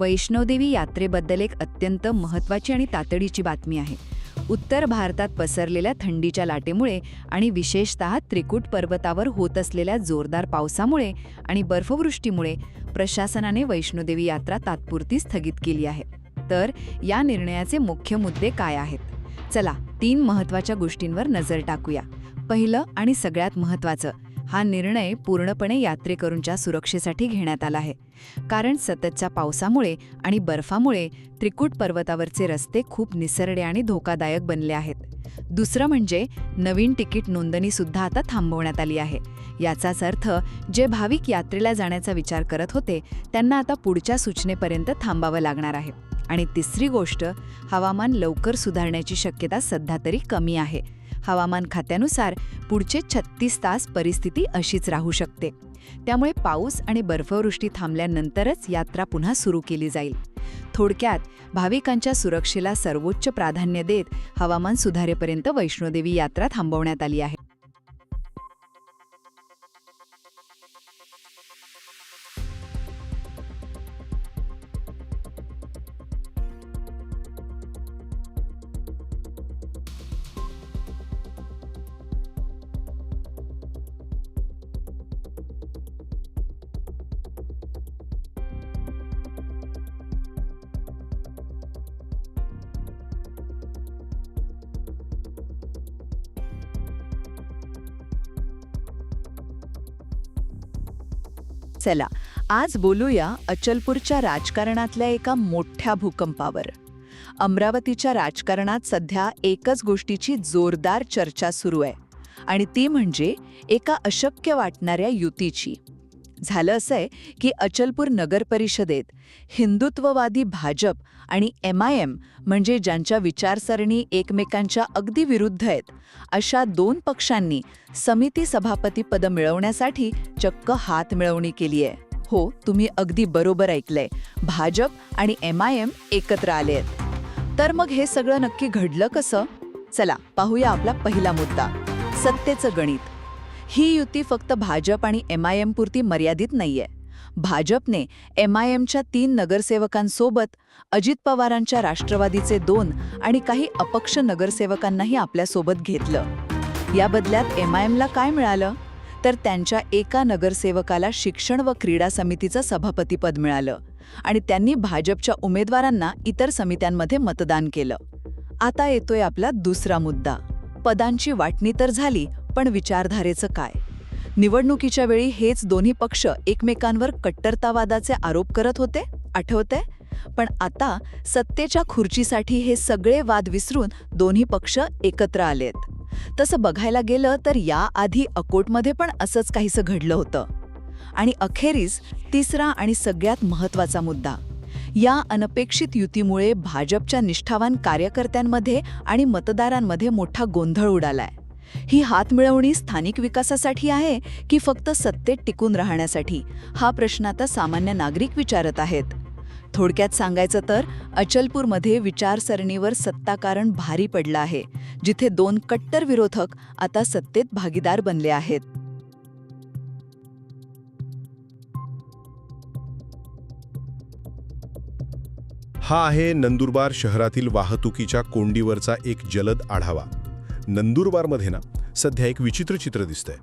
वैष्णोदेवी यात्रेबद्दल एक अत्यंत महत्त्वाची आणि तातडीची बातमी आहे. उत्तर भारतात पसरलेल्या थंडीच्या लाटेमुळे आणि विशेषत त्रिकूट पर्वतावर होत असलेल्या जोरदार पावसामुळे आणि बर्फवृष्टीमुळे प्रशासनाने वैष्णोदेवी यात्रा तात्पुरती स्थगित केली आहे. तर या निर्णयाचे मुख्य मुद्दे काय आहेत? चला तीन महत्त्वाच्या गोष्टींवर नजर टाकूया. पहिलं आणि सगळ्यात महत्त्वाचं हा निर्णय पूर्णपणे यात्रेकरूंच्या सुरक्षेसाठी घेण्यात आला आहे. कारण सततच्या पावसामुळे आणि बर्फामुळे त्रिकूट पर्वतावरचे रस्ते खूप निसरडे आणि धोकादायक बनले आहेत. दुसरं म्हणजे नवीन तिकीट नोंदणीसुद्धा आता थांबवण्यात आली आहे. याचाच अर्थ जे भाविक यात्रेला जाण्याचा विचार करत होते त्यांना आता पुढच्या सूचनेपर्यंत थांबावं लागणार आहे. आणि तिसरी गोष्ट हवामान लवकर सुधारण्याची शक्यता सध्या तरी कमी आहे. हवामान खात्यानुसार पुढचे छत्तीस तास परिस्थिती अशीच राहू शकते. त्यामुळे पाऊस आणि बर्फवृष्टी थांबल्यानंतरच यात्रा पुन्हा सुरू केली जाईल. थोडक्यात भाविकांच्या सुरक्षेला सर्वोच्च प्राधान्य देत हवामान सुधारेपर्यंत वैष्णोदेवी यात्रा थांबवण्यात आली आहे. चला आज बोलूया अचलपूरच्या राजकारणातल्या एका मोठ्या भूकंपावर. अमरावतीच्या राजकारणात सध्या एकच गोष्टीची जोरदार चर्चा सुरू आहे आणि ती म्हणजे एका अशक्य वाटणाऱ्या युतीची. झालं असं आहे की अचलपूर नगर परिषदेत हिंदुत्ववादी भाजप आणि एम आय एम म्हणजे ज्यांच्या विचारसरणी एकमेकांच्या अगदी विरुद्ध आहेत अशा दोन पक्षांनी समिती सभापतीपद मिळवण्यासाठी चक्क हात मिळवणी केली आहे हो तुम्ही अगदी बरोबर ऐकलंय. भाजप आणि एम आय एम एकत्र आले आहेत. तर मग हे सगळं नक्की घडलं कसं? चला पाहूया आपला पहिला मुद्दा सत्तेचं गणित. ही युती फक्त भाजप आणि एम आय एम पुरती मर्यादित नाहीये. भाजपने एम आय एमच्या तीन नगरसेवकांसोबत अजित पवारांच्या राष्ट्रवादीचे दोन आणि काही अपक्ष नगरसेवकांनाही आपल्यासोबत घेतलं. या बदल्यात एम आय एमला काय मिळालं? तर त्यांच्या एका नगरसेवकाला शिक्षण व क्रीडा समितीचं सभापतीपद मिळालं आणि त्यांनी भाजपच्या उमेदवारांना इतर समित्यांमध्ये मतदान केलं. आता येतोय आपला दुसरा मुद्दा. पदांची वाटणी तर झाली पण विचारधारेचं काय? निवडणुकीच्या वेळी हेच दोन्ही पक्ष एकमेकांवर कट्टरतावादाचे आरोप करत होते आठवते पण आता सत्तेच्या खुर्चीसाठी हे सगळे वाद विसरून दोन्ही पक्ष एकत्र आलेत. तसं बघायला गेलं तर याआधी अकोटमध्ये पण असंच काहीसं घडलं होतं. आणि अखेरीस तिसरा आणि सगळ्यात महत्त्वाचा मुद्दा. या अनपेक्षित युतीमुळे भाजपच्या निष्ठावान कार्यकर्त्यांमध्ये आणि मतदारांमध्ये मोठा गोंधळ उडालाय. ही हातमिळवणी स्थानिक विकासासाठी आहे की फक्त सत्तेत टिकून राहण्यासाठी? हा प्रश्न आता सामान्य नागरिक विचारत आहेत. थोडक्यात सांगायचं तर अचलपूरमध्ये विचारसरणीवर सत्ताकारण भारी पडलं आहे जिथे दोन कट्टर विरोधक आता सत्तेत भागीदार बनले आहेत. हा आहे नंदुरबार शहरातील वाहतुकीच्या कोंडीवरचा एक जलद आढावा. नंदुरबारमध्ये ना सध्या एक विचित्र चित्र दिसतंय.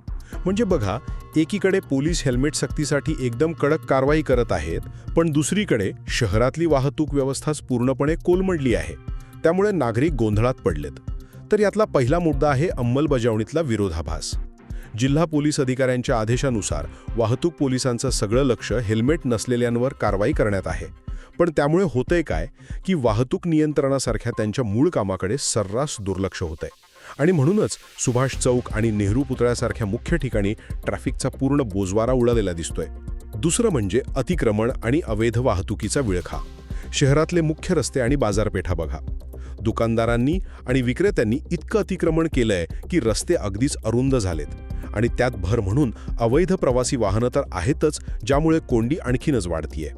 म्हणजे बघा एकीकडे पोलीस हेल्मेट सक्तीसाठी एकदम कडक कारवाई करत आहेत पण दुसरीकडे शहरातली वाहतूक व्यवस्थाच पूर्णपणे कोलमडली आहे. त्यामुळे नागरिक गोंधळात पडलेत. तर यातला पहिला मुद्दा आहे अंमलबजावणीतला विरोधाभास. जिल्हा पोलीस अधिकाऱ्यांच्या आदेशानुसार वाहतूक पोलिसांचं सगळं लक्ष हेल्मेट नसलेल्यांवर कारवाई करण्यात आहे. पण त्यामुळे होतंय काय की वाहतूक नियंत्रणासारख्या त्यांच्या मूळ कामाकडे सर्रास दुर्लक्ष होतंय. आणि म्हणूनच सुभाष चौक आणि नेहरू पुतळ्यासारख्या मुख्य ठिकाणी ट्रॅफिकचा पूर्ण बोजवारा उडालेला दिसतोय. दुसरं म्हणजे अतिक्रमण आणि अवैध वाहतुकीचा विळखा. शहरातले मुख्य रस्ते आणि बाजारपेठा बघा. दुकानदारांनी आणि विक्रेत्यांनी इतकं अतिक्रमण केलंय की रस्ते अगदीच अरुंद झालेत. आणि त्यात भर म्हणून अवैध प्रवासी वाहनं तर आहेतच ज्यामुळे कोंडी आणखीनच वाढतीये.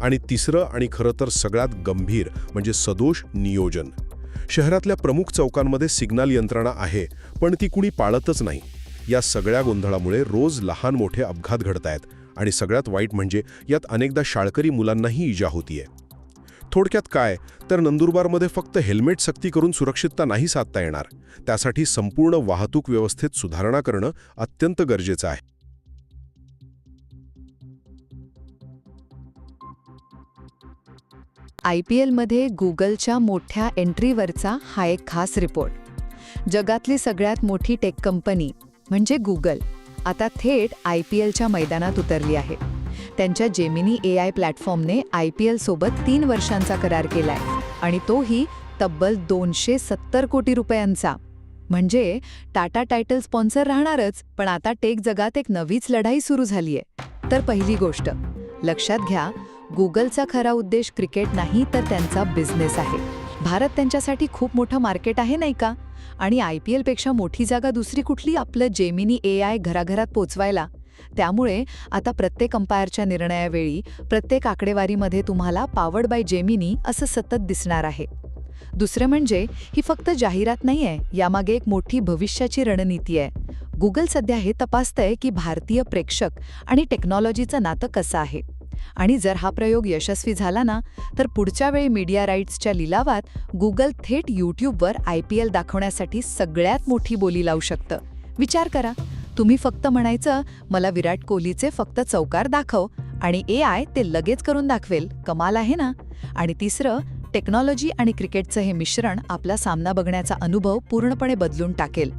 आणि तिसरं आणि खरं तर सगळ्यात गंभीर म्हणजे सदोष नियोजन. शहरातल्या प्रमुख चौकांमध्ये सिग्नल यंत्रणा आहे पण ती कुणी पाळतच नाही. या सगळ्या गोंधळामुळे रोज लहान मोठे अपघात घडतायत आणि सगळ्यात वाईट म्हणजे यात अनेकदा शाळकरी मुलांनाही इजा होतीये. थोडक्यात काय? तर नंदुरबारमध्ये फक्त हेल्मेट सक्ती करून सुरक्षितता नाही साधता येणार. त्यासाठी संपूर्ण वाहतूक व्यवस्थेत सुधारणा करणं अत्यंत गरजेचं आहे. आय पी एलमध्ये गुगलच्या मोठ्या एंट्रीवरचा हा एक खास रिपोर्ट. जगातली सगळ्यात मोठी टेक कंपनी म्हणजे गुगल आता थेट आय पी एलच्या मैदानात उतरली आहे. त्यांच्या जेमिनी ए आय प्लॅटफॉर्मने आय पी एलसोबत तीन वर्षांचा करार केलाय आणि तोही तब्बल दोनशे सत्तर कोटी रुपयांचा. म्हणजे टाटा टायटल स्पॉन्सर राहणारच पण आता टेक जगात एक नवीच लढाई सुरू झालीय. तर पहिली गोष्ट लक्षात घ्या गुगलचा खरा उद्देश क्रिकेट नाही तर त्यांचा बिझनेस आहे. भारत त्यांच्यासाठी खूप मोठं मार्केट आहे नाही का? आणि आय पी एलपेक्षा मोठी जागा दुसरी कुठली? आपलं जेमिनी ए आय घराघरात पोचवायला. त्यामुळे आता प्रत्येक अंपायरच्या निर्णयावेळी प्रत्येक आकडेवारीमध्ये तुम्हाला पावर्ड बाय जेमिनी असं सतत दिसणार आहे. दुसरं म्हणजे ही फक्त जाहिरात नाहीये यामागे एक मोठी भविष्याची रणनीती आहे. गुगल सध्या हे तपासतंय की भारतीय प्रेक्षक आणि टेक्नॉलॉजीचं नातं कसं आहे. आणि जर हा प्रयोग यशस्वी झाला ना तर पुढच्या वेळी मीडिया राईट्सच्या लिलावात गुगल थेट यूट्यूबवर आय पी एल दाखवण्यासाठी सगळ्यात मोठी बोली लावू शकतं. विचार करा. तुम्ही फक्त म्हणायचं मला विराट कोहलीचे फक्त चौकार दाखव आणि ए आय ते लगेच करून दाखवेल. कमाल आहे ना? आणि तिसरं टेक्नॉलॉजी आणि क्रिकेटचं हे मिश्रण आपला सामना बघण्याचा अनुभव पूर्णपणे बदलून टाकेल.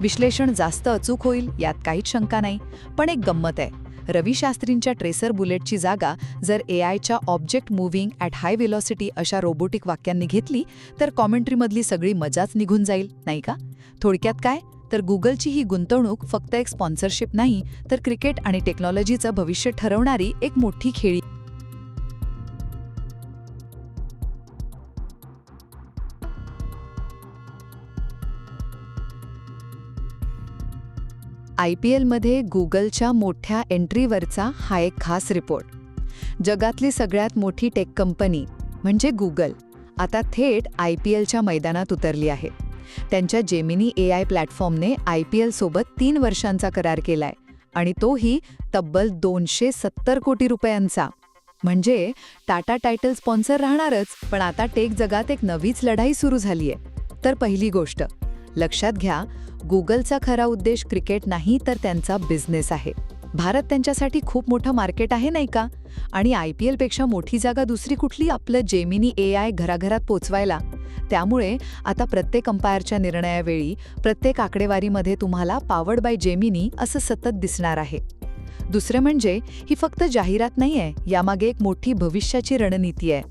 विश्लेषण जास्त अचूक होईल यात काहीच शंका नाही. पण एक गंमत आहे. रवी शास्त्रींच्या ट्रेसर बुलेटची जागा जर ए आयच्या object moving at high velocity अशा रोबोटिक वाक्यांनी घेतली तर कॉमेंट्रीमधली सगळी मजाच निघून जाईल नाही का? थोडक्यात काय? तर गुगलची ही गुंतवणूक फक्त एक स्पॉन्सरशिप नाही तर क्रिकेट आणि टेक्नॉलॉजीचं भविष्य ठरवणारी एक मोठी खेळी आय पी एलमध्ये गुगलच्या मोठ्या एंट्रीवरचा हा एक खास रिपोर्ट. जगातली सगळ्यात मोठी टेक कंपनी म्हणजे गुगल. आता थेट आय पी एलच्या मैदानात उतरली आहे. त्यांच्या जेमिनी ए आय प्लॅटफॉर्मने आय पी एलसोबत तीन वर्षांचा करार केलाय आणि तोही तब्बल दोनशे सत्तर कोटी रुपयांचा. म्हणजे टाटा टायटल स्पॉन्सर राहणारच पण आता टेक जगात एक नवीच लढाई सुरू झालीय. तर पहिली गोष्ट लक्षात घ्या गुगलचा खरा उद्देश क्रिकेट नाही तर त्यांचा बिझनेस आहे. भारत त्यांच्यासाठी खूप मोठं मार्केट आहे नाही का? आणि आय पी एलपेक्षा मोठी जागा दुसरी कुठली? आपलं जेमिनी ए आय घराघरात पोचवायला. त्यामुळे आता प्रत्येक अंपायरच्या निर्णयावेळी प्रत्येक आकडेवारीमध्ये तुम्हाला पावर्ड बाय जेमिनी असं सतत दिसणार आहे. दुसरं म्हणजे ही फक्त जाहिरात नाहीये यामागे एक मोठी भविष्याची रणनीती आहे.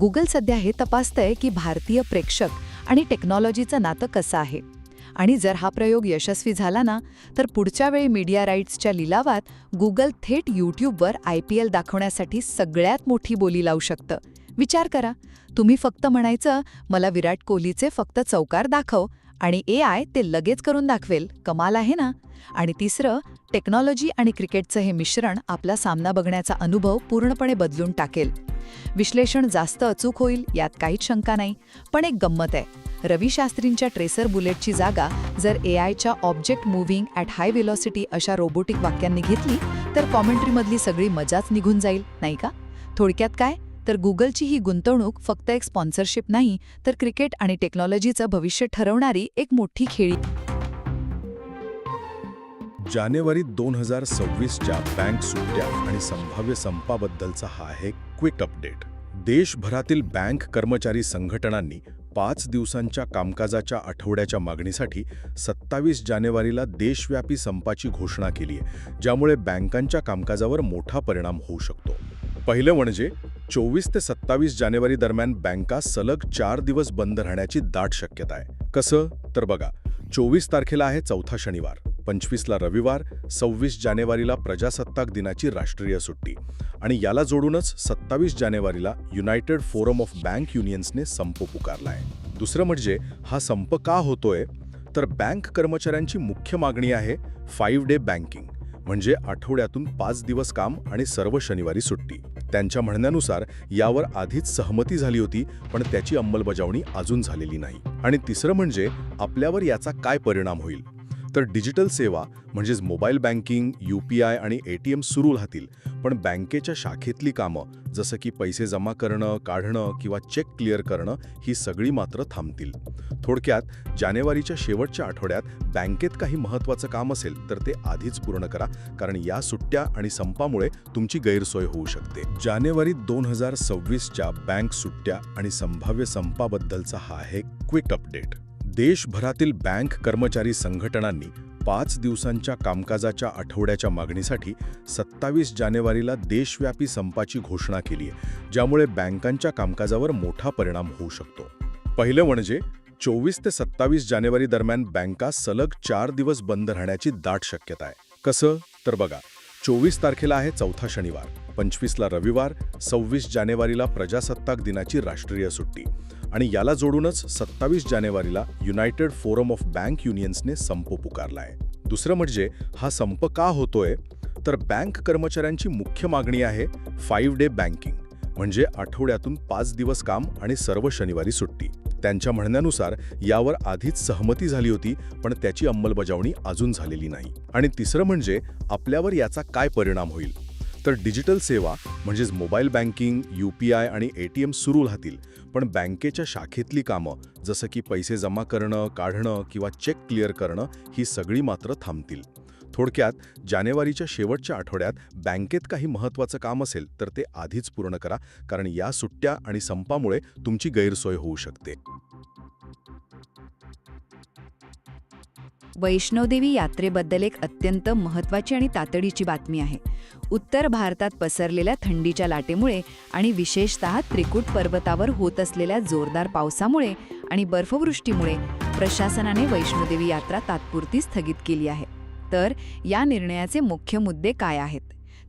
गुगल सध्या हे तपासतंय की भारतीय प्रेक्षक आणि टेक्नॉलॉजीचं नातं कसं आहे? आणि जर हा प्रयोग यशस्वी झाला ना तर पुढच्या वेळी मीडिया राईट्सच्या लिलावात गुगल थेट यूट्यूबवर आय पी एल दाखवण्यासाठी सगळ्यात मोठी बोली लावू शकतं. विचार करा. तुम्ही फक्त म्हणायचं मला विराट कोहलीचे फक्त चौकार दाखव आणि ए आय ते लगेच करून दाखवेल. कमाल आहे ना? आणि तिसरं टेक्नॉलॉजी आणि क्रिकेटचं हे मिश्रण आपला सामना बघण्याचा अनुभव पूर्णपणे बदलून टाकेल. विश्लेषण जास्त अचूक होईल यात काहीच शंका नाही. पण एक गंमत आहे. रवी शास्त्रींच्या ट्रेसर बुलेटची जागा जर ए आयच्या object moving at high velocity अशा रोबोटिक वाक्यांनी घेतली तर कॉमेंट्रीमधली सगळी मजाच निघून जाईल नाही का? थोडक्यात काय? तर गुगलची ही गुंतवणूक फक्त एक स्पॉन्सरशिप नाही तर क्रिकेट आणि टेक्नॉलॉजीचं भविष्य ठरवणारी एक मोठी खेळी. जानेवारी दोन हजार सव्वीसच्या बँक सुट्ट्या आणि संभाव्य संपाबद्दलचा हा आहे क्विक अपडेट. देशभरातील बँक कर्मचारी संघटनांनी पाच दिवसांच्या कामकाजाच्या आठवड्याच्या मागणीसाठी सत्तावीस जानेवारीला देशव्यापी संपाची घोषणा केली आहे ज्यामुळे बँकांच्या कामकाजावर मोठा परिणाम होऊ शकतो. पहिलं म्हणजे चोवीस ते सत्तावीस जानेवारी दरम्यान बँका सलग चार दिवस बंद राहण्याची दाट शक्यता आहे. कसं? तर बघा चोवीस तारखेला आहे चौथा शनिवार. पंचवीसला रविवार सव्वीस जानेवारीला प्रजासत्ताक दिनाची राष्ट्रीय सुट्टी. आणि याला जोडूनच सत्तावीस जानेवारीला युनायटेड फोरम ऑफ बँक युनियन्सने संप पुकारलाय. दुसरं म्हणजे हा संप का होतोय? तर बँक कर्मचाऱ्यांची मुख्य मागणी आहे फाईव्ह डे बँकिंग म्हणजे आठवड्यातून पाच दिवस काम आणि सर्व शनिवारी सुट्टी. त्यांच्या म्हणण्यानुसार यावर आधीच सहमती झाली होती पण त्याची अंमलबजावणी अजून झालेली नाही. आणि तिसरं म्हणजे आपल्यावर याचा काय परिणाम होईल? तर डिजिटल सेवा म्हणजेच mobile banking U P I आणि ए टी एम सुरू राहतील. पण बँकेच्या शाखेतली कामं जसं की पैसे जमा करणं काढणं किंवा चेक क्लिअर करणं ही सगळी मात्र थांबतील. थोडक्यात जानेवारीच्या शेवटच्या आठवड्यात बँकेत काही महत्त्वाचं काम असेल तर ते आधीच पूर्ण करा कारण या सुट्ट्या आणि संपामुळे तुमची गैरसोय होऊ शकते. जानेवारी दोन हजार सव्वीसच्या बँक सुट्ट्या आणि संभाव्य संपाबद्दलचा हा आहे क्विक अपडेट. देशभरातील बँक कर्मचारी संघटनांनी पाच दिवसांच्या कामकाजाच्या आठवड्याच्या मागणीसाठी सत्तावीस जानेवारीला देशव्यापी संपाची घोषणा केली आहे ज्यामुळे बँकांच्या कामकाजावर मोठा परिणाम होऊ शकतो. पहिलं म्हणजे चोवीस ते सत्तावीस जानेवारी दरम्यान बँका सलग चार दिवस बंद राहण्याची दाट शक्यता आहे कसं? तर बघा चोवीस तारखेला आहे चौथा शनिवार पंचवीसला रविवार सव्वीस जानेवारीला प्रजासत्ताक दिनाची राष्ट्रीय सुट्टी. आणि याला जोडूनच सत्तावीस जानेवारीला युनायटेड फोरम ऑफ बँक युनियन्सने संप पुकारलाय. दुसरं म्हणजे हा संप का होतोय? तर बँक कर्मचाऱ्यांची मुख्य मागणी आहे फाईव्ह डे बँकिंग म्हणजे आठवड्यातून पाच दिवस काम आणि सर्व शनिवारी सुट्टी. त्यांच्या म्हणण्यानुसार यावर आधीच सहमती झाली होती पण त्याची अंमलबजावणी अजून झालेली नाही. आणि तिसरं म्हणजे आपल्यावर याचा काय परिणाम होईल? तर डिजिटल सेवा म्हणजेच mobile banking U P I आणि ए टी एम सुरू राहतील. पण बँकेच्या शाखेतली कामं जसं की पैसे जमा करणं काढणं किंवा चेक क्लिअर करणं ही सगळी मात्र थांबतील. थोडक्यात जानेवारीच्या शेवटच्या आठवड्यात बँकेत काही महत्त्वाचं काम असेल तर ते आधीच पूर्ण करा कारण या सुट्ट्या आणि संपामुळे तुमची गैरसोय होऊ शकते. वैष्णोदेवी यात्रेबद्दल एक अत्यंत महत्त्वाची आणि तातडीची बातमी आहे. उत्तर भारतात पसरलेल्या थंडीच्या लाटेमुळे आणि विशेषतः त्रिकूट पर्वतावर होत असलेल्या जोरदार पावसामुळे आणि बर्फवृष्टीमुळे प्रशासनाने वैष्णोदेवी यात्रा तात्पुरती स्थगित केली आहे. तर या निर्णयाचे मुख्य मुद्दे काय आहेत?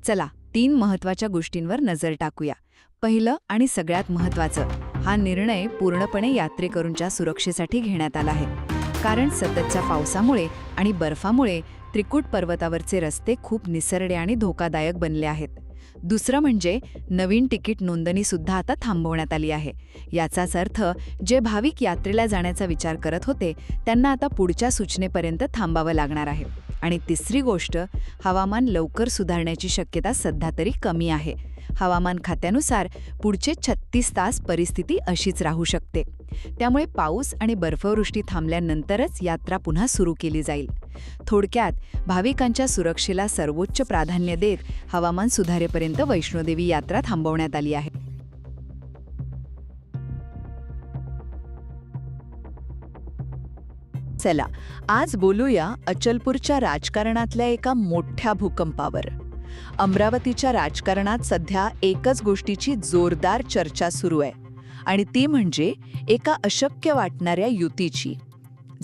चला तीन महत्त्वाच्या गोष्टींवर नजर टाकूया. पहिलं आणि सगळ्यात महत्त्वाचं हा निर्णय पूर्णपणे यात्रेकरूंच्या सुरक्षेसाठी घेण्यात आला आहे. कारण सततच्या पावसामुळे आणि बर्फामुळे त्रिकूट पर्वतावरचे रस्ते खूप निसरडे आणि धोकादायक बनले आहेत. दुसरं म्हणजे नवीन तिकीट नोंदणीसुद्धा आता थांबवण्यात आली आहे. याचाच अर्थ जे भाविक यात्रेला जाण्याचा विचार करत होते त्यांना आता पुढच्या सूचनेपर्यंत थांबावं लागणार आहे. आणि तिसरी गोष्ट हवामान लवकर सुधारण्याची शक्यता सध्या तरी कमी आहे. हवामान खात्यानुसार पुढचे छत्तीस तास परिस्थिती अशीच राहू शकते. त्यामुळे पाऊस आणि बर्फवृष्टी थांबल्यानंतरच यात्रा पुन्हा सुरू केली जाईल. थोडक्यात भाविकांच्या सुरक्षेला सर्वोच्च प्राधान्य देत हवामान सुधारेपर्यंत वैष्णोदेवी यात्रा थांबवण्यात आली आहे. चला आज बोलूया अचलपूरच्या राजकारणातल्या एका मोठ्या भूकंपावर. अमरावतीच्या राजकारणात सध्या एकच गोष्टीची जोरदार चर्चा सुरू आहे आणि ती म्हणजे एका अशक्य वाटणाऱ्या युतीची.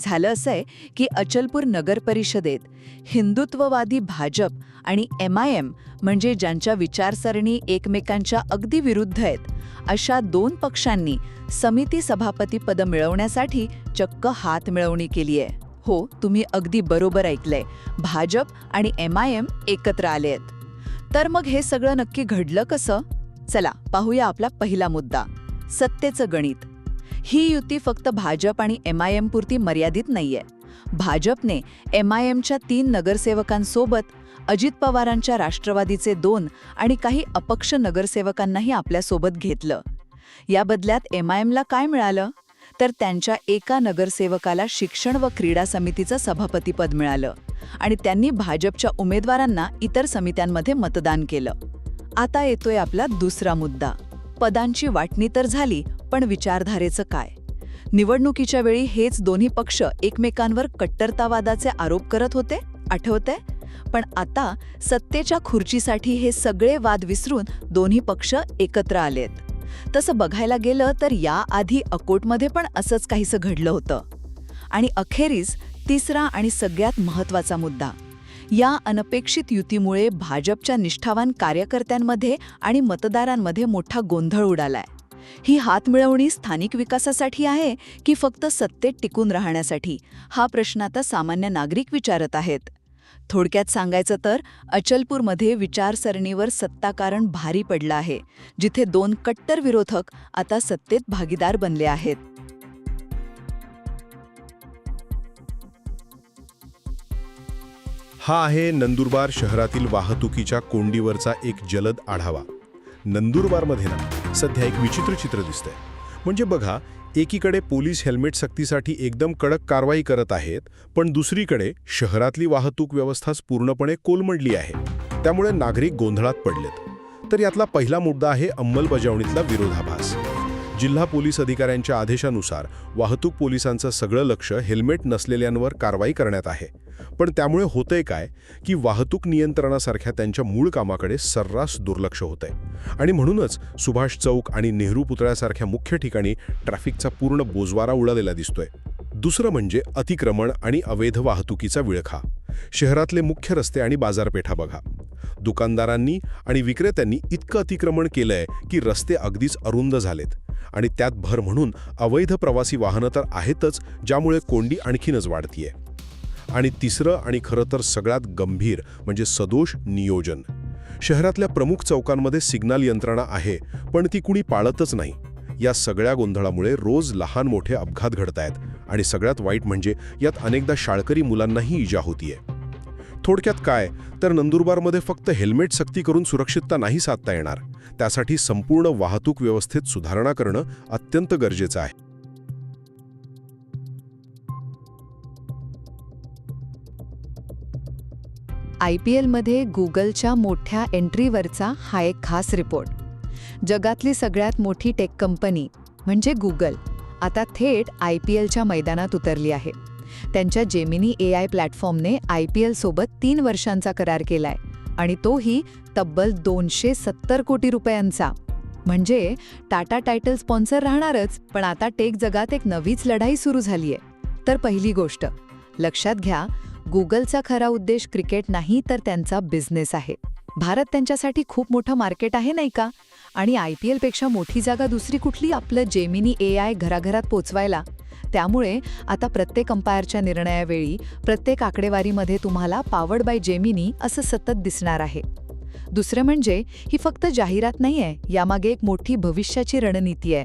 झालं असं आहे की अचलपूर नगर परिषदेत हिंदुत्ववादी भाजप आणि एम आय एम म्हणजे ज्यांच्या विचारसरणी एकमेकांच्या अगदी विरुद्ध आहेत अशा दोन पक्षांनी समिती सभापती पद मिळवण्यासाठी चक्क हात मिळवणी केली आहे. हो तुम्ही अगदी बरोबर ऐकलंय. भाजप आणि एम आय एम एकत्र आले आहेत. तर मग हे सगळं नक्की घडलं कसं? चला पाहूया आपला पहिला मुद्दा सत्तेचं गणित. ही युती फक्त भाजप आणि एम आय एम पुरती मर्यादित नाहीये. भाजपने एम आय एमच्या तीन नगरसेवकांसोबत अजित पवारांच्या राष्ट्रवादीचे दोन आणि काही अपक्ष नगरसेवकांनाही आपल्यासोबत घेतलं. या बदल्यात एम आय एमला काय मिळालं? तर त्यांच्या एका नगरसेवकाला शिक्षण व क्रीडा समितीचं सभापतीपद मिळालं. आणि त्यांनी भाजपच्या उमेदवारांना इतर समित्यांमध्ये मतदान केलं. आता येतोय आपला दुसरा मुद्दा. पदांची वाटणी तर झाली पण विचारधारेचं काय? निवडणुकीच्या वेळी हेच दोन्ही पक्ष एकमेकांवर कट्टरतावादाचे आरोप करत होते? आठवते पण आता सत्तेच्या खुर्चीसाठी हे सगळे वाद विसरून दोन्ही पक्ष एकत्र आलेत. तसं बघायला गेलं तर याआधी अकोटमध्ये पण असंच काहीसं घडलं होतं. आणि अखेरीस तिसरा आणि सगळ्यात महत्त्वाचा मुद्दा. या अनपेक्षित युतीमुळे भाजपच्या निष्ठावान कार्यकर्त्यांमध्ये आणि मतदारांमध्ये मोठा गोंधळ उडालाय. ही हातमिळवणी स्थानिक विकासासाठी आहे की फक्त सत्तेत टिकून राहण्यासाठी? हा प्रश्न आता सामान्य नागरिक विचारत आहेत. थोडक्यात सांगायचं तर अचलपूरमध्ये विचारसरणीवर सत्ताकारण भारी पडलं आहे जिथे दोन कट्टर विरोधक आता सत्तेत भागीदार बनले आहेत. हा आहे नंदुरबार शहरातील वाहतुकीच्या कोंडीवरचा एक जलद आढावा. नंदुरबारमध्ये ना सध्या एक विचित्र चित्र दिसतंय. म्हणजे बघा एकीकडे पोलीस हेल्मेट सक्तीसाठी एकदम कडक कारवाई करत आहेत पण दुसरीकडे शहरातली वाहतूक व्यवस्थाच पूर्णपणे कोलमडली आहे. त्यामुळे नागरिक गोंधळात पडलेत. तर यातला पहिला मुद्दा आहे अंमलबजावणीतला विरोधाभास. जिल्हा पोलीस अधिकाऱ्यांच्या आदेशानुसार वाहतूक पोलिसांचं सगळं लक्ष हेल्मेट नसलेल्यांवर कारवाई करण्यात आहे. पण त्यामुळे होतंय काय की वाहतूक नियंत्रणासारख्या त्यांच्या मूळ कामाकडे सर्रास दुर्लक्ष होतंय. आणि म्हणूनच सुभाष चौक आणि नेहरू पुतळ्यासारख्या मुख्य ठिकाणी ट्रॅफिकचा पूर्ण बोजवारा उडालेला दिसतोय. दुसरं म्हणजे अतिक्रमण आणि अवैध वाहतुकीचा विळखा. शहरातले मुख्य रस्ते आणि बाजारपेठा बघा. दुकानदारांनी आणि विक्रेत्यांनी इतकं अतिक्रमण केलंय की रस्ते अगदीच अरुंद झालेत. आणि त्यात भर म्हणून अवैध प्रवासी वाहनं तर आहेतच ज्यामुळे कोंडी आणखीनच वाढतीये. आणि तिसरं आणि खरं तर सगळ्यात गंभीर म्हणजे सदोष नियोजन. शहरातल्या प्रमुख चौकांमध्ये सिग्नल यंत्रणा आहे पण ती कुणी पाळतच नाही. या सगळ्या गोंधळामुळे रोज लहान मोठे अपघात घडतायत आणि सगळ्यात वाईट म्हणजे यात अनेकदा शाळकरी मुलांनाही इजा होतीये. थोडक्यात काय? तर नंदुरबारमध्ये फक्त हेल्मेट सक्ती करून सुरक्षितता नाही साधता येणार. त्यासाठी संपूर्ण वाहतूक व्यवस्थेत सुधारणा करणं अत्यंत गरजेचं आहे. आय पी एलमध्ये गुगलच्या मोठ्या एंट्रीवरचा हा एक खास रिपोर्ट. जगातली सगळ्यात मोठी टेक कंपनी म्हणजे गुगल. आता थेट आय पी एलच्या मैदानात उतरली आहे. त्यांच्या जेमिनी ए आय प्लॅटफॉर्मने आय पी एलसोबत तीन वर्षांचा करार केलाय आणि तोही तब्बल दोनशे सत्तर कोटी रुपयांचा. म्हणजे टाटा टायटल स्पॉन्सर राहणारच पण आता टेक जगात एक नवीच लढाई सुरू झालीय. तर पहिली गोष्ट लक्षात घ्या गुगलचा खरा उद्देश क्रिकेट नाही तर त्यांचा बिझनेस आहे. भारत त्यांच्यासाठी खूप मोठं मार्केट आहे नाही का? आणि आय पी एलपेक्षा मोठी जागा दुसरी कुठली? आपलं जेमिनी ए आय घराघरात पोचवायला. त्यामुळे आता प्रत्येक अंपायरच्या निर्णयावेळी प्रत्येक आकडेवारीमध्ये तुम्हाला पावर्ड बाय जेमिनी असं सतत दिसणार आहे. दुसरं म्हणजे ही फक्त जाहिरात नाही आहे यामागे एक मोठी भविष्याची रणनीती आहे.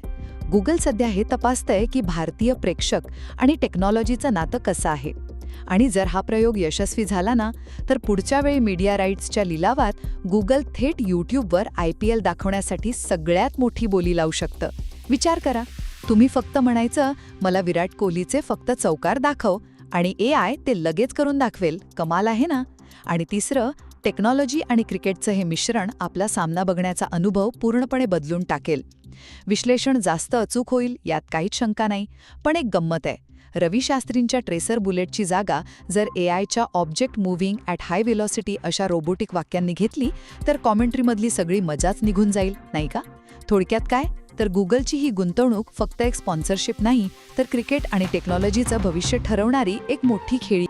गुगल सध्या हे तपासतंय की भारतीय प्रेक्षक आणि टेक्नॉलॉजीचं नातं कसं आहे. आणि जर हा प्रयोग यशस्वी झाला ना तर पुढच्या वेळी मीडिया राईट्सच्या लिलावात गुगल थेट यूट्यूबवर आय पी एल दाखवण्यासाठी सगळ्यात मोठी बोली लावू शकतं. विचार करा. तुम्ही फक्त म्हणायचं मला विराट कोहलीचे फक्त चौकार दाखव आणि ए आय ते लगेच करून दाखवेल. कमाल आहे ना? आणि तिसरं टेक्नॉलॉजी आणि क्रिकेटचं हे मिश्रण आपला सामना बघण्याचा अनुभव पूर्णपणे बदलून टाकेल. विश्लेषण जास्त अचूक होईल यात काहीच शंका नाही पण एक गंमत आहे. रविशास्त्रींच्या ट्रेसर बुलेटची जागा जर ए आयच्या object moving at high velocity अशा रोबोटिक वाक्यांनी घेतली तर कॉमेंट्रीमधली सगळी मजाच निघून जाईल नाही का? थोडक्यात काय? तर गुगलची ही गुंतवणूक फक्त एक स्पॉन्सरशिप नाही तर क्रिकेट आणि टेक्नॉलॉजीचं भविष्य ठरवणारी एक मोठी खेळी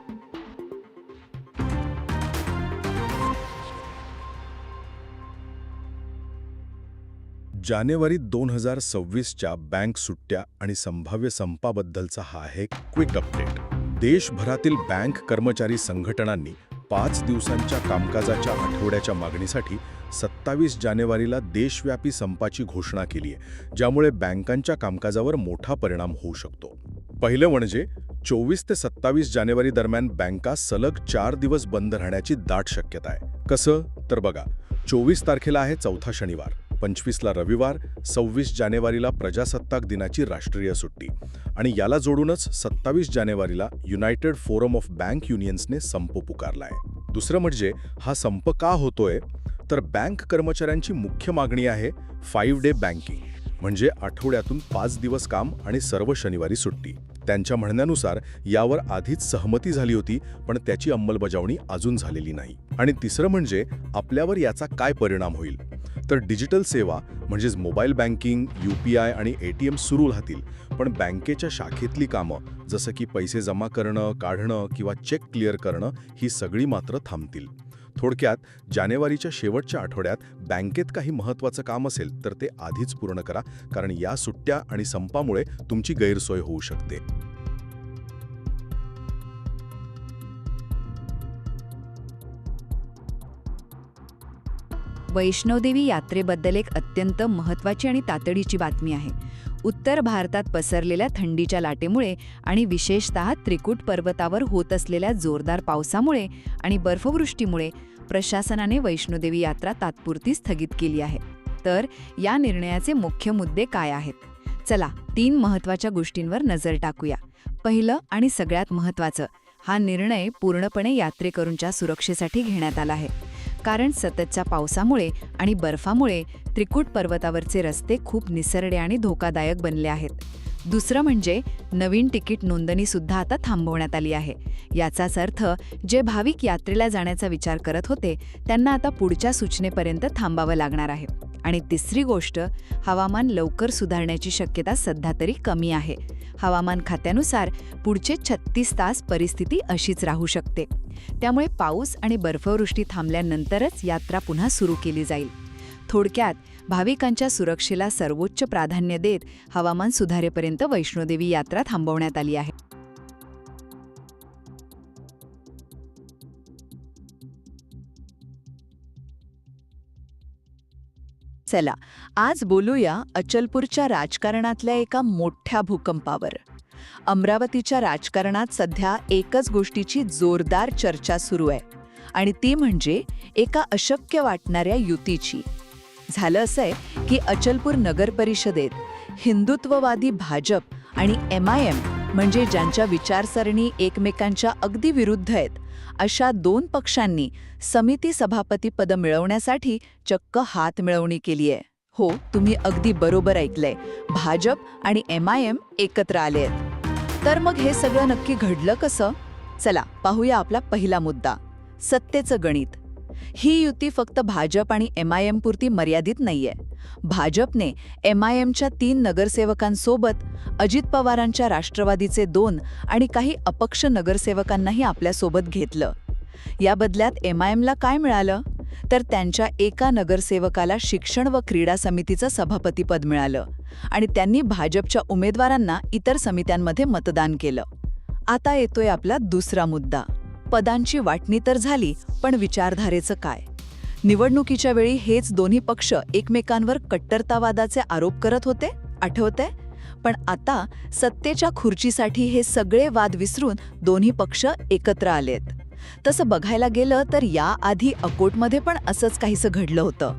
जानेवारी दोन हजार सव्वीसच्या बँक सुट्ट्या आणि संभाव्य संपाबद्दलचा हा आहे क्विक अपडेट. देशभरातील बँक कर्मचारी संघटनांनी पाच दिवसांच्या कामकाजाच्या आठवड्याच्या मागणीसाठी सत्तावीस जानेवारीला देशव्यापी संपाची घोषणा केली आहे ज्यामुळे बँकांच्या कामकाजावर मोठा परिणाम होऊ शकतो. पहिलं म्हणजे चोवीस ते सत्तावीस जानेवारी दरम्यान बँका सलग चार दिवस बंद राहण्याची दाट शक्यता आहे. कसं? तर बघा चोवीस तारखेला आहे चौथा शनिवार. पंचवीसला रविवार सव्वीस जानेवारीला प्रजासत्ताक दिनाची राष्ट्रीय सुट्टी. आणि याला जोडूनच सत्तावीस जानेवारीला युनायटेड फोरम ऑफ बँक युनियन्सने संप पुकारलाय. दुसरं म्हणजे हा संप का होतोय? तर बँक कर्मचाऱ्यांची मुख्य मागणी आहे फाईव्ह डे बँकिंग. म्हणजे आठवड्यातून पाच दिवस काम आणि सर्व शनिवारी सुट्टी. त्यांच्या म्हणण्यानुसार यावर आधीच सहमती झाली होती पण त्याची अंमलबजावणी अजून झालेली नाही. आणि तिसरं म्हणजे आपल्यावर याचा काय परिणाम होईल? तर डिजिटल सेवा म्हणजेच mobile banking U P I आणि ए टी एम सुरू राहतील पण बँकेच्या शाखेतली कामं जसं की पैसे जमा करणं काढणं किंवा चेक क्लिअर करणं ही सगळी मात्र थांबतील. थोडक्यात जानेवारीच्या शेवटच्या आठवड्यात बँकेत काही महत्त्वाचं काम असेल तर ते आधीच पूर्ण करा कारण या सुट्ट्या आणि संपामुळे तुमची गैरसोय होऊ शकते. वैष्णोदेवी यात्रेबद्दल एक अत्यंत महत्त्वाची आणि तातडीची बातमी आहे. उत्तर भारतात पसरलेल्या थंडीच्या लाटेमुळे आणि विशेषतः त्रिकूट पर्वतावर होत असलेल्या जोरदार पावसामुळे आणि बर्फवृष्टीमुळे प्रशासनाने वैष्णोदेवी यात्रा तात्पुरती स्थगित केली आहे. तर या निर्णयाचे मुख्य मुद्दे काय आहेत? चला तीन महत्त्वाच्या गोष्टींवर नजर टाकूया. पहिलं आणि सगळ्यात महत्त्वाचं हा निर्णय पूर्णपणे यात्रेकरूंच्या सुरक्षेसाठी घेण्यात आला आहे. कारण सततच्या पावसामुळे आणि बर्फामुळे त्रिकूट पर्वतावरचे रस्ते खूप निसरडे आणि धोकादायक बनले आहेत. दुसरं म्हणजे नवीन तिकीट नोंदणीसुद्धा आता थांबवण्यात आली आहे. याचाच अर्थ जे भाविक यात्रेला जाण्याचा विचार करत होते त्यांना आता पुढच्या सूचनेपर्यंत थांबावं लागणार आहे. आणि तिसरी गोष्ट हवामान लवकर सुधारण्याची शक्यता सध्या तरी कमी आहे. हवामान खात्यानुसार पुढचे छत्तीस तास परिस्थिती अशीच राहू शकते. त्यामुळे पाऊस आणि बर्फवृष्टी थांबल्यानंतरच यात्रा पुन्हा सुरू केली जाईल. थोडक्यात भाविकांच्या सुरक्षेला सर्वोच्च प्राधान्य देत हवामान सुधारेपर्यंत वैष्णोदेवी यात्रा थांबवण्यात आली आहे. चला आज बोलूया अचलपूरच्या राजकारणातल्या एका मोठ्या भूकंपावर. अमरावतीच्या राजकारणात सध्या एकच गोष्टीची जोरदार चर्चा सुरू आहे आणि ती म्हणजे एका अशक्य वाटणाऱ्या युतीची. झालं असं आहे की अचलपूर नगर परिषदेत हिंदुत्ववादी भाजप आणि एम आय एम म्हणजे ज्यांच्या विचारसरणी एकमेकांच्या अगदी विरुद्ध आहेत अशा दोन पक्षांनी समिती सभापतीपद मिळवण्यासाठी चक्क हात मिळवणी केली आहे. हो तुम्ही अगदी बरोबर ऐकलंय. भाजप आणि एम आय एम एकत्र आले आहेत. तर मग हे सगळं नक्की घडलं कसं? चला पाहूया आपला पहिला मुद्दा. सत्तेचं गणित. ही युती फक्त भाजप आणि एम आय पुरती मर्यादित नाहीये. भाजपने एम आय एमच्या तीन नगरसेवकांसोबत अजित पवारांच्या राष्ट्रवादीचे दोन आणि काही अपक्ष नगरसेवकांनाही आपल्यासोबत घेतलं. या बदल्यात एम आय एमला काय मिळालं? तर त्यांच्या एका नगरसेवकाला शिक्षण व क्रीडा समितीचं सभापतीपद मिळालं आणि त्यांनी भाजपच्या उमेदवारांना इतर समित्यांमध्ये मतदान केलं. आता येतोय आपला दुसरा मुद्दा. पदांची वाटणी तर झाली पण विचारधारेचं काय? निवडणुकीच्या वेळी हेच दोन्ही पक्ष एकमेकांवर कट्टरतावादाचे आरोप करत होते? आठवते पण आता सत्तेच्या खुर्चीसाठी हे सगळे वाद विसरून दोन्ही पक्ष एकत्र आलेत. तसं बघायला गेलं तर याआधी अकोटमध्ये पण असंच काहीसं घडलं होतं.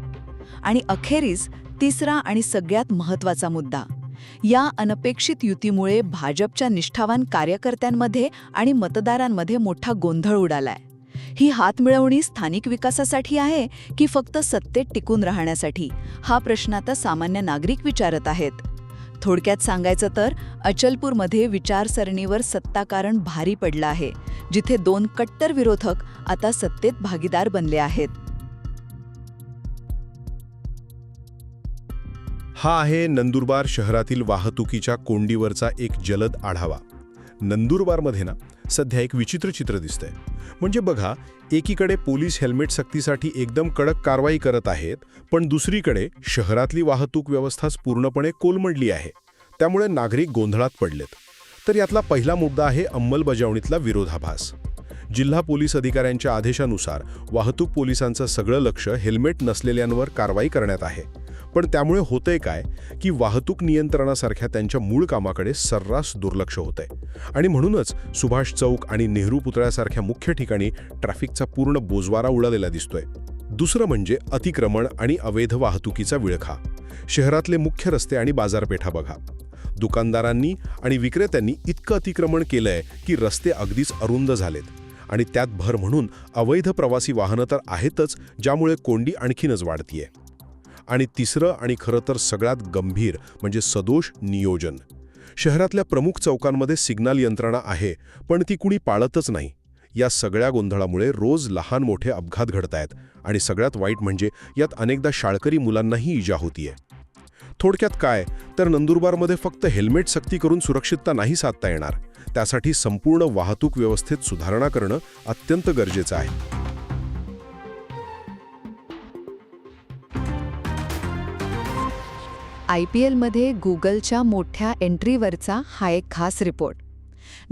आणि अखेरीस तिसरा आणि सगळ्यात महत्त्वाचा मुद्दा. या अनपेक्षित युतीमुळे भाजपच्या निष्ठावान कार्यकर्त्यांमध्ये आणि मतदारांमध्ये मोठा गोंधळ उडालाय. ही हातमिळवणी स्थानिक विकासासाठी आहे की फक्त सत्तेत टिकून राहण्यासाठी? हा प्रश्न आता सामान्य नागरिक विचारत आहेत. थोडक्यात सांगायचं तर अचलपूरमध्ये विचारसरणीवर सत्ताकारण भारी पडलं आहे जिथे दोन कट्टर विरोधक आता सत्तेत भागीदार बनले आहेत. हा आहे नंदुरबार शहरातील वाहतुकीच्या कोंडीवरचा एक जलद आढावा. नंदुरबारमध्ये ना सध्या एक विचित्र चित्र दिसतंय. म्हणजे बघा एकीकडे पोलीस हेल्मेट सक्तीसाठी एकदम कडक कारवाई करत आहेत पण दुसरीकडे शहरातली वाहतूक व्यवस्थाच पूर्णपणे कोलमडली आहे. त्यामुळे नागरिक गोंधळात पडलेत. तर यातला पहिला मुद्दा आहे अंमलबजावणीतला विरोधाभास. जिल्हा पोलीस अधिकाऱ्यांच्या आदेशानुसार वाहतूक पोलिसांचं सगळं लक्ष हेल्मेट नसलेल्यांवर कारवाई करण्यात आहे. पण त्यामुळे होतंय काय की वाहतूक नियंत्रणासारख्या त्यांच्या मूळ कामाकडे सर्रास दुर्लक्ष होतंय. आणि म्हणूनच सुभाष चौक आणि नेहरू पुतळ्यासारख्या मुख्य ठिकाणी ट्रॅफिकचा पूर्ण बोजवारा उडालेला दिसतोय. दुसरं म्हणजे अतिक्रमण आणि अवैध वाहतुकीचा विळखा. शहरातले मुख्य रस्ते आणि बाजारपेठा बघा. दुकानदारांनी आणि विक्रेत्यांनी इतकं अतिक्रमण केलंय की रस्ते अगदीच अरुंद झालेत. आणि त्यात भर म्हणून अवैध प्रवासी वाहनं तर आहेतच ज्यामुळे कोंडी आणखीनच वाढतीये. आणि तिसरं आणि खरं तर सगळ्यात गंभीर म्हणजे सदोष नियोजन. शहरातल्या प्रमुख चौकांमध्ये सिग्नल यंत्रणा आहे पण ती कुणी पाळतच नाही. या सगळ्या गोंधळामुळे रोज लहान मोठे अपघात घडतायत आणि सगळ्यात वाईट म्हणजे यात अनेकदा शाळकरी मुलांनाही इजा होतीये. थोडक्यात काय? तर नंदुरबारमध्ये फक्त हेल्मेट सक्ती करून सुरक्षितता नाही साधता येणार. त्यासाठी संपूर्ण वाहतूक व्यवस्थेत सुधारणा करणं अत्यंत गरजेचं आहे. आय पी एलमध्ये गुगलच्या मोठ्या एंट्रीवरचा हा एक खास रिपोर्ट.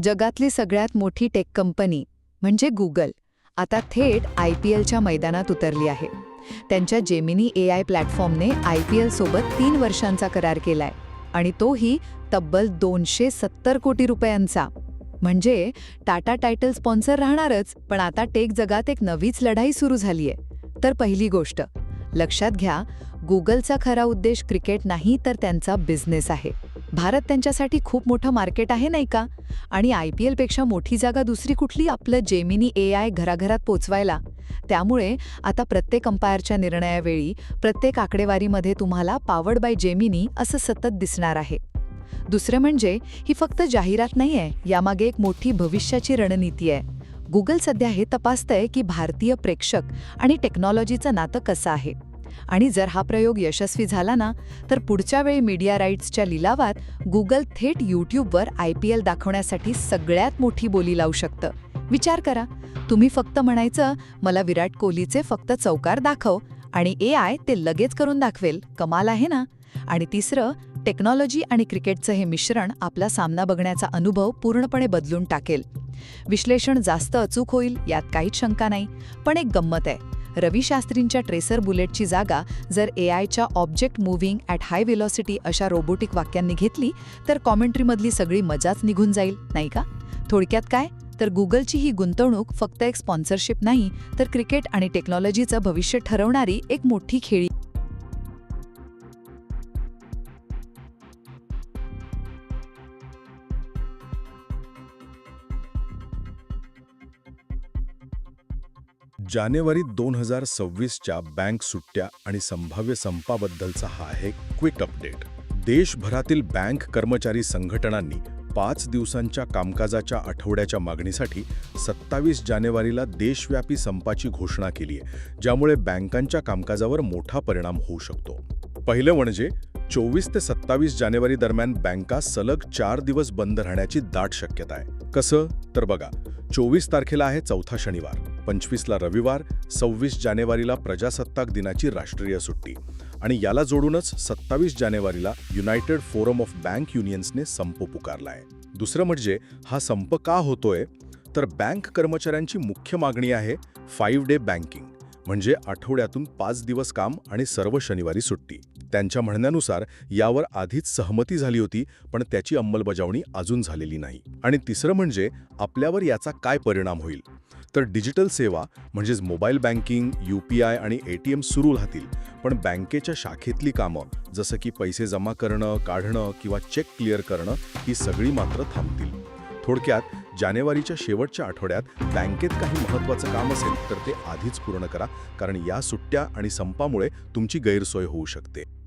जगातली सगळ्यात मोठी टेक कंपनी म्हणजे गुगल आता थेट आय पी एलच्या मैदानात उतरली आहे. त्यांच्या जेमिनी ए आय प्लॅटफॉर्मने आय पी एलसोबत तीन वर्षांचा करार केलाय आणि तोही तब्बल दोनशे सत्तर कोटी रुपयांचा. म्हणजे टाटा टायटल स्पॉन्सर राहणारच पण आता टेक जगात एक नवीच लढाई सुरू झालीय. तर पहिली गोष्ट लक्षात घ्या गुगलचा खरा उद्देश क्रिकेट नाही तर त्यांचा बिझनेस आहे. भारत त्यांच्यासाठी खूप मोठं मार्केट आहे नाही का? आणि आय पी एलपेक्षा मोठी जागा दुसरी कुठली? आपलं जेमिनी ए आय घराघरात पोचवायला. त्यामुळे आता प्रत्येक अंपायरच्या निर्णयावेळी प्रत्येक आकडेवारीमध्ये तुम्हाला पावर्ड बाय जेमिनी असं सतत दिसणार आहे. दुसरं म्हणजे ही फक्त जाहिरात नाही आहे यामागे एक मोठी भविष्याची रणनीती आहे. गुगल सध्या हे तपासतंय की भारतीय प्रेक्षक आणि टेक्नॉलॉजीचं नातं कसं आहे. आणि जर हा प्रयोग यशस्वी झाला ना तर पुढच्या वेळी मीडिया राईट्सच्या लिलावात गुगल थेट यूट्यूबवर आय पी एल दाखवण्यासाठी सगळ्यात मोठी बोली लावू शकतं. विचार करा. तुम्ही फक्त म्हणायचं मला विराट कोहलीचे फक्त चौकार दाखव आणि ए आय ते लगेच करून दाखवेल. कमाल आहे ना? आणि तिसरं टेक्नॉलॉजी आणि क्रिकेटचं हे मिश्रण आपला सामना बघण्याचा अनुभव पूर्णपणे बदलून टाकेल. विश्लेषण जास्त अचूक होईल यात काहीच शंका नाही. पण एक गंमत आहे. रवी शास्त्रींच्या ट्रेसर बुलेटची जागा जर ए आयच्या object moving at high velocity अशा रोबोटिक वाक्यांनी घेतली तर कॉमेंट्रीमधली सगळी मजाच निघून जाईल नाही का? थोडक्यात काय? तर गुगलची ही गुंतवणूक फक्त एक स्पॉन्सरशिप नाही तर क्रिकेट आणि टेक्नॉलॉजीचं भविष्य ठरवणारी एक मोठी खेळी जानेवारी दोन हजार सव्वीसच्या बँक सुट्ट्या आणि संभाव्य संपाबद्दलचा हा आहे क्विक अपडेट. देशभरातील बँक कर्मचारी संघटनांनी पाच दिवसांच्या कामकाजाच्या आठवड्याच्या मागणीसाठी सत्तावीस जानेवारीला देशव्यापी संपाची घोषणा केली आहे ज्यामुळे बँकांच्या कामकाजावर मोठा परिणाम होऊ शकतो. पहिलं म्हणजे चोवीस ते सत्तावीस जानेवारी दरम्यान बँका सलग चार दिवस बंद राहण्याची दाट शक्यता आहे. कसं? तर बघा चोवीस तारखेला आहे चौथा शनिवार. पंचवीसला रविवार सव्वीस जानेवारीला प्रजासत्ताक दिनाची राष्ट्रीय सुट्टी. आणि याला जोडूनच सत्तावीस जानेवारीला युनायटेड फोरम ऑफ बँक युनियन्सने संप पुकारला आहे दुसरं म्हणजे हा संप का होतोय? तर बँक कर्मचाऱ्यांची मुख्य मागणी आहे फाईव्ह डे बँकिंग. म्हणजे आठवड्यातून पाच दिवस काम आणि सर्व शनिवारी सुट्टी. त्यांच्या म्हणण्यानुसार यावर आधीच सहमती झाली होती पण त्याची अंमलबजावणी अजून झालेली नाही. आणि तिसरं म्हणजे आपल्यावर याचा काय परिणाम होईल? तर डिजिटल सेवा म्हणजेच mobile banking U P I आणि ए टी एम सुरू राहतील पण बँकेच्या शाखेतली कामं जसं की पैसे जमा करणं काढणं किंवा चेक क्लिअर करणं ही सगळी मात्र थांबतील. थोडक्यात जानेवारीच्या शेवटच्या आठवड्यात बँकेत काही महत्त्वाचं काम असेल तर ते आधीच पूर्ण करा कारण या सुट्ट्या आणि संपामुळे तुमची गैरसोय होऊ शकते.